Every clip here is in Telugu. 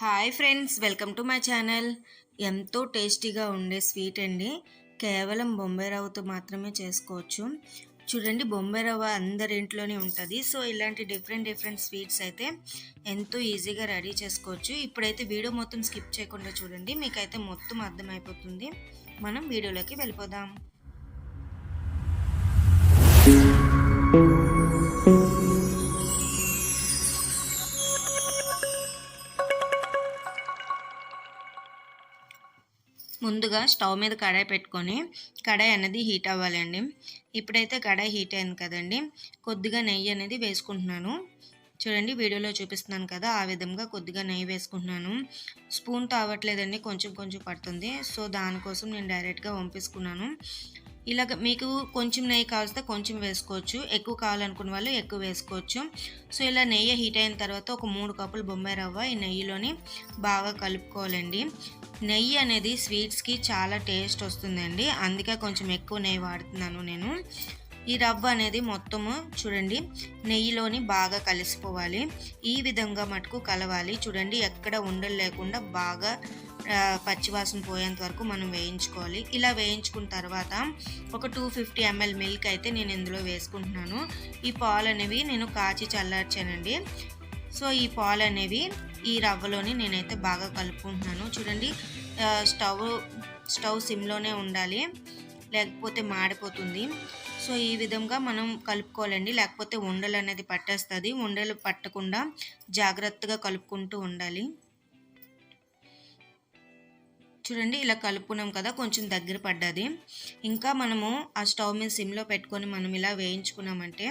Hi friends welcome to my channel ఎంతో టేస్టీగా ఉండే స్వీట్ అండి. కేవలం బొంబాయి రవ్వతో మాత్రమే చేసుకోవచ్చు. చూడండి బొంబాయి రవ్వ అందరి ఇంట్లోనే ఉంటుంది. సో ఇలాంటి డిఫరెంట్ డిఫరెంట్ స్వీట్స్ అయితే ఎంతో ఈజీగా రెడీ చేసుకోవచ్చు. ఇప్పుడైతే వీడియో మొత్తం స్కిప్ చేయకుండా చూడండి. మీకైతే మొత్తం అర్థమైపోతుంది. మనం వీడియోలోకి వెళ్ళిపోదాం. ముందుగా స్టవ్ మీద కడాయి పెట్టుకొని కడాయి అనేది హీట్ అవ్వాలండి. ఇప్పుడైతే కడాయి హీట్ అయింది కదండి. కొద్దిగా నెయ్యి అనేది వేసుకుంటున్నాను. చూడండి వీడియోలో చూపిస్తున్నాను కదా ఆ విధంగా కొద్దిగా నెయ్యి వేసుకుంటున్నాను. స్పూన్తో అవ్వట్లేదండి కొంచెం కొంచెం పడుతుంది. సో దానికోసం నేను డైరెక్ట్గా పంపిస్తున్నాను ఇలాగ మీకు కొంచెం నెయ్యి కావాల్స్తే కొంచెం వేసుకోవచ్చు. ఎక్కువ కావాలనుకున్న వాళ్ళు ఎక్కువ వేసుకోవచ్చు. సో ఇలా నెయ్యి హీట్ అయిన తర్వాత ఒక మూడు కప్పులు బొంబాయి రవ్వ ఈ నెయ్యిలోని బాగా కలుపుకోవాలండి. నెయ్యి అనేది స్వీట్స్కి చాలా టేస్ట్ వస్తుందండి. అందుకే కొంచెం ఎక్కువ నెయ్యి వాడుతున్నాను నేను. ఈ రవ్వ అనేది మొత్తము చూడండి నెయ్యిలోని బాగా కలిసిపోవాలి. ఈ విధంగా మటుకు కలవాలి. చూడండి ఎక్కడ ఉండలు లేకుండా బాగా పచ్చివాసన పోయేంత వరకు మనం వేయించుకోవాలి. ఇలా వేయించుకున్న తర్వాత ఒక టూ ఫిఫ్టీ ఎంఎల్ మిల్క్ అయితే నేను ఇందులో వేసుకుంటున్నాను. ఈ పాలు అనేవి నేను కాచి చల్లార్చానండి. సో ఈ పాలు అనేవి ఈ రవ్వలోని నేనైతే బాగా కలుపుకుంటున్నాను. చూడండి స్టవ్ స్టవ్ సిమ్లోనే ఉండాలి. లేకపోతే మాడిపోతుంది. సో ఈ విధంగా మనం కలుపుకోవాలండి. లేకపోతే ఉండలు అనేది పట్టేస్తుంది. ఉండలు పట్టకుండా జాగ్రత్తగా కలుపుకుంటూ ఉండాలి. చూడండి ఇలా కలుపుకున్నాం కదా కొంచెం దగ్గర పడ్డది. ఇంకా మనము ఆ స్టవ్ మీద సిమ్లో పెట్టుకొని మనం ఇలా వేయించుకున్నామంటే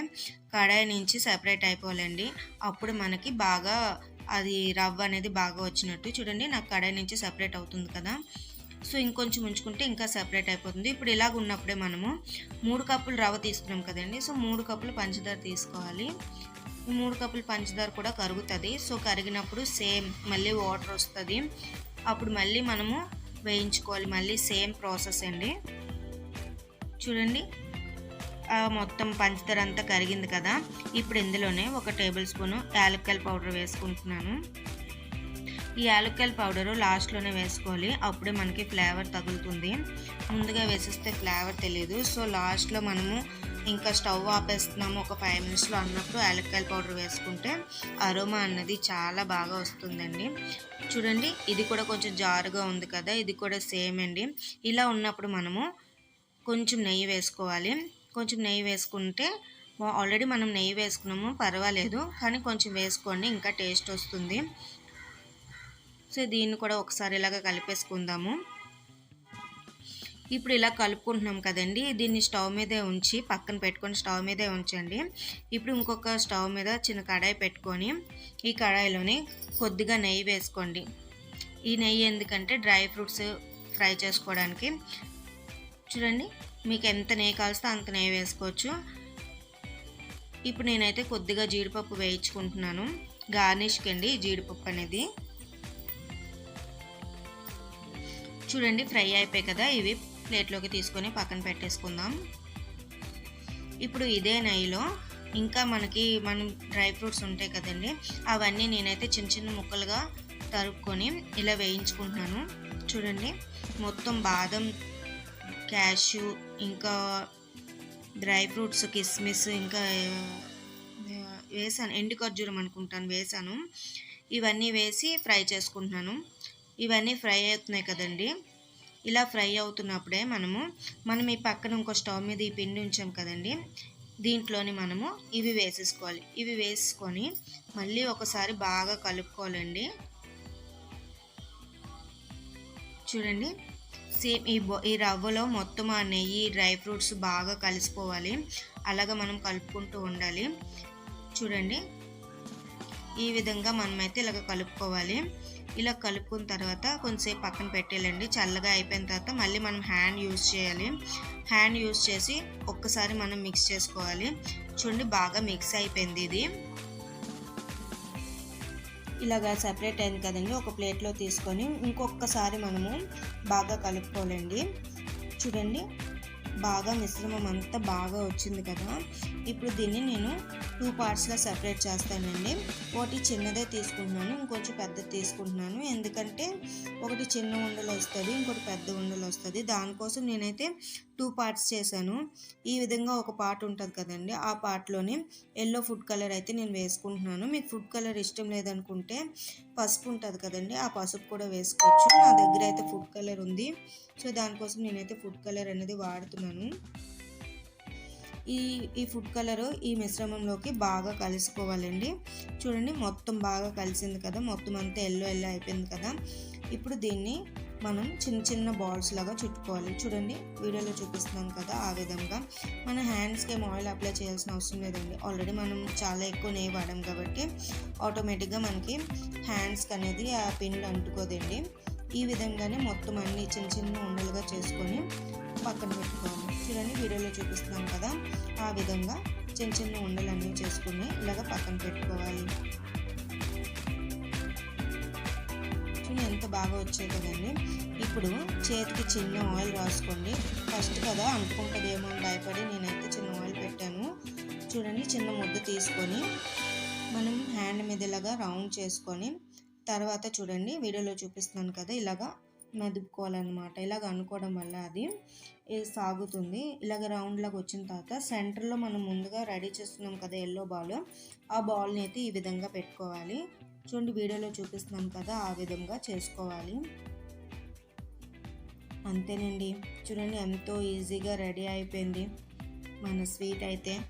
కడాయి నుంచి సెపరేట్ అయిపోవాలండి. అప్పుడు మనకి బాగా అది రవ్వ అనేది బాగా వచ్చినట్టు. చూడండి నాకు కడాయి నుంచి సెపరేట్ అవుతుంది కదా. సో ఇంకొంచెం ఉంచుకుంటే ఇంకా సెపరేట్ అయిపోతుంది. ఇప్పుడు ఇలాగ ఉన్నప్పుడే మనము మూడు కప్పులు రవ్వ తీసుకున్నాం కదండి. సో మూడు కప్పులు పంచదార తీసుకోవాలి. మూడు కప్పులు పంచదార కూడా కరుగుతుంది. సో కరిగినప్పుడు సేమ్ మళ్ళీ వాటర్ వస్తుంది. అప్పుడు మళ్ళీ మనము వేయించుకోవాలి. మళ్ళీ సేమ్ ప్రాసెస్ అండి. చూడండి. మొత్తం పంచదార అంతా కరిగింది కదా. ఇప్పుడు ఇందులోనే ఒక టేబుల్ స్పూన్ యాలక్కాయల పౌడర్ వేసుకుంటున్నాను. ఈ యాలక్కాయల పౌడరు లాస్ట్లోనే వేసుకోవాలి. అప్పుడే మనకి ఫ్లేవర్ తగులుతుంది. ముందుగా వేసిస్తే ఫ్లేవర్ తెలియదు సో లాస్ట్లో మనము ఇంకా స్టవ్ ఆపేస్తున్నాము. ఒక ఫైవ్ మినిట్స్లో అన్నప్పుడు యాలక్కాయల పౌడర్ వేసుకుంటే అరోమా అన్నది చాలా బాగా వస్తుందండి. చూడండి ఇది కూడా కొంచెం జారుగా ఉంది కదా ఇది కూడా సేమ్ అండి. ఇలా ఉన్నప్పుడు మనము కొంచెం నెయ్యి వేసుకోవాలి. కొంచెం నెయ్యి వేసుకుంటే ఆల్రెడీ మనం నెయ్యి వేసుకున్నాము పర్వాలేదు. కానీ కొంచెం వేసుకోండి ఇంకా టేస్ట్ వస్తుంది. సో దీన్ని కూడా ఒకసారి ఇలాగ కలిపేసుకుందాము. ఇప్పుడు ఇలా కలుపుకుంటున్నాం కదండి. దీన్ని స్టవ్ మీదే ఉంచి పక్కన పెట్టుకొని స్టవ్ మీదే ఉంచండి. ఇప్పుడు ఇంకొక స్టవ్ మీద చిన్న కడాయి పెట్టుకొని ఈ కడాయిలోని కొద్దిగా నెయ్యి వేసుకోండి. ఈ నెయ్యి ఎందుకంటే డ్రై ఫ్రూట్స్ ఫ్రై చేసుకోవడానికి. చూడండి మీకు ఎంత నెయ్యి కావస్తే అంత నెయ్యి వేసుకోవచ్చు. ఇప్పుడు నేనైతే కొద్దిగా జీడిపప్పు వేయించుకుంటున్నాను. గార్నిష్కి అండి జీడిపప్పు అనేది. చూడండి ఫ్రై అయిపోయి కదా ఇవి. ప్లేట్లోకి తీసుకొని పక్కన పెట్టేసుకుందాం. ఇప్పుడు ఇదే నెయ్యిలో ఇంకా మనకి మనం డ్రై ఫ్రూట్స్ ఉంటాయి కదండి అవన్నీ నేనైతే చిన్న చిన్న ముక్కలుగా తరుక్కొని ఇలా వేయించుకుంటున్నాను. చూడండి మొత్తం బాదం క్యాష్యూ ఇంకా డ్రై ఫ్రూట్స్ కిస్మిస్ ఇంకా వేసాను ఎండు ఖర్జూరం అనుకుంటాను వేసాను. ఇవన్నీ వేసి ఫ్రై చేసుకుంటున్నాను. ఇవన్నీ ఫ్రై అవుతున్నాయి కదండి. ఇలా ఫ్రై అవుతున్నప్పుడే మనము మనం ఈ పక్కన ఇంకో స్టవ్ మీద ఈ పిండి ఉంచాం కదండి దీంట్లోని మనము ఇవి వేసేసుకోవాలి. ఇవి వేసుకొని మళ్ళీ ఒకసారి బాగా కలుపుకోవాలండి. చూడండి సేమ్ ఈ ఈ రవ్వలో మొత్తం ఆ నెయ్యి డ్రై ఫ్రూట్స్ బాగా కలిసిపోవాలి. అలాగ మనం కలుపుకుంటూ ఉండాలి. చూడండి ఈ విధంగా మనమైతే ఇలాగ కలుపుకోవాలి. ఇలా కలుపుకున్న తర్వాత కొంచెంసేపు పక్కన పెట్టేయాలండి. చల్లగా అయిపోయిన తర్వాత మళ్ళీ మనం హ్యాండ్ యూజ్ చేయాలి. హ్యాండ్ యూజ్ చేసి ఒక్కసారి మనం మిక్స్ చేసుకోవాలి. చూడండి బాగా మిక్స్ అయిపోయింది ఇది. ఇలాగా సపరేట్ అయింది కదండి. ఒక ప్లేట్లో తీసుకొని ఇంకొకసారి మనము బాగా కలుపుకోవాలండి. చూడండి బాగా మిశ్రమం అంతా బాగా వచ్చింది కదా. ఇప్పుడు దీన్ని నేను టూ పార్ట్స్లో సపరేట్ చేస్తానండి. ఒకటి చిన్నదే తీసుకుంటున్నాను ఇంకొంచెం పెద్దది తీసుకుంటున్నాను. ఎందుకంటే ఒకటి చిన్న ఉండలు వస్తుంది ఇంకోటి పెద్ద ఉండలు వస్తుంది. దానికోసం నేనైతే టూ పార్ట్స్ చేశాను. ఈ విధంగా ఒక పార్ట్ ఉంటుంది కదండి ఆ పార్ట్లోనే ఎల్లో ఫుడ్ కలర్ అయితే నేను వేసుకుంటున్నాను. మీకు ఫుడ్ కలర్ ఇష్టం లేదనుకుంటే పసుపు ఉంటుంది కదండి ఆ పసుపు కూడా వేసుకోవచ్చు. నా దగ్గర అయితే ఫుడ్ కలర్ ఉంది. సో దానికోసం నేనైతే ఫుడ్ కలర్ అనేది వాడుతున్నాను. ఈ ఈ ఫుడ్ కలర్ ఈ మిశ్రమంలోకి బాగా కలుసుకోవాలండి. చూడండి మొత్తం బాగా కలిసింది కదా. మొత్తం అంతా ఎల్లో ఎల్లో అయిపోయింది కదా. ఇప్పుడు దీన్ని మనం చిన్న చిన్న బాల్స్ లాగా చుట్టుకోవాలి. చూడండి వీడియోలో చూపిస్తున్నాం కదా ఆ విధంగా. మన హ్యాండ్స్కి ఏం ఆయిల్ అప్లై చేయాల్సిన అవసరం లేదండి. ఆల్రెడీ మనం చాలా ఎక్కువ నెయ్యి వాడాం కాబట్టి ఆటోమేటిక్గా మనకి హ్యాండ్స్కి అనేది ఆ పిన్లు అంటుకోదండి. ఈ విధంగానే మొత్తం అన్ని చిన్న చిన్న ఉండలుగా చేసుకొని పక్కన పెట్టుకోవాలి. చూడండి వీడియోలో చూపిస్తున్నాం కదా. ఆ విధంగా చిన్న చిన్న ఉండలన్నీ చేసుకుని ఇలాగ పక్కన పెట్టుకోవాలి. చూడండి ఎంత బాగా వచ్చాయి కదండి. ఇప్పుడు చేతికి చిన్న ఆయిల్ రాసుకోండి. ఫస్ట్ కదా అంటుకుంటుందేమో అని భయపడి నేనైతే చిన్న ఆయిల్ పెట్టాను. చూడండి చిన్న ముద్ద తీసుకొని మనం హ్యాండ్ మీద ఇలాగా రౌండ్ చేసుకొని తర్వాత చూడండి వీడియోలో చూపిస్తున్నాను కదా ఇలాగా మెదుపుకోవాలన్నమాట. ఇలాగ అనుకోవడం వల్ల అది సాగుతుంది. ఇలాగ రౌండ్లాగా వచ్చిన తర్వాత సెంటర్లో మనం ముందుగా రెడీ చేస్తున్నాం కదా ఎల్లో బాల్ ఆ బాల్ని అయితే ఈ విధంగా పెట్టుకోవాలి. చూడండి వీడియోలో చూపిస్తున్నాం కదా ఆ విధంగా చేసుకోవాలి. అంతేనండి. చూడండి ఎంతో ఈజీగా రెడీ అయిపోయింది. మన స్వీట్ అయితే.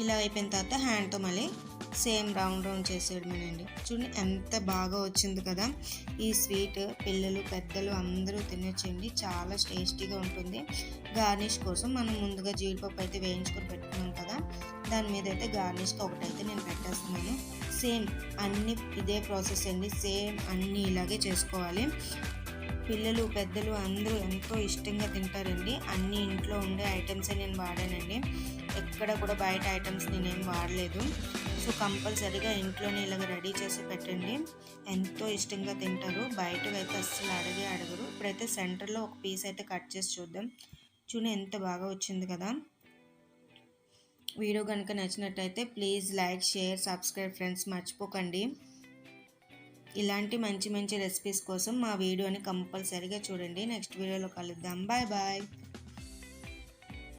ఇలా అయిపోయిన తర్వాత హ్యాండ్తో మళ్ళీ సేమ్ రౌండ్ రౌండ్ చేసేయడమేనండి. చూడండి ఎంత బాగా వచ్చింది కదా. ఈ స్వీట్ పిల్లలు పెద్దలు అందరూ తినొచ్చండి. చాలా టేస్టీగా ఉంటుంది. గార్నిష్ కోసం మనం ముందుగా జీడిపప్పు అయితే వేయించుకొని పెట్టుకున్నాం కదా. దాని మీద అయితే గార్నిష్కి ఒకటైతే నేను పెట్టేస్తున్నాను. సేమ్ అన్ని ఇదే ప్రాసెస్ అండి. సేమ్ అన్నీ ఇలాగే చేసుకోవాలి. పిల్లలు పెద్దలు అందరూ ఎంతో ఇష్టంగా తింటారండి. అన్ని ఇంట్లో ఉండే ఐటమ్సే నేను వాడానండి. ఎక్కడ కూడా బయట ఐటమ్స్ నేనేం వాడలేదు. సో కంపల్సరీగా ఇంట్లోనే ఇలాగ రెడీ చేసి పెట్టండి. ఎంతో ఇష్టంగా తింటారు. బయటకైతే అయితే అస్సలు అడిగి అడగరు. ఇప్పుడైతే సెంటర్లో ఒక పీస్ అయితే కట్ చేసి చూద్దాం. చూడండి ఎంత బాగా వచ్చింది కదా. వీడియో కనుక నచ్చినట్టయితే please like share subscribe friends మర్చిపోకండి. ఇలాంటి మంచి మంచి రెసిపీస్ కోసం మా వీడియోని కంపల్సరీగా చూడండి. నెక్స్ట్ వీడియోలో కలుద్దాం. Bye bye.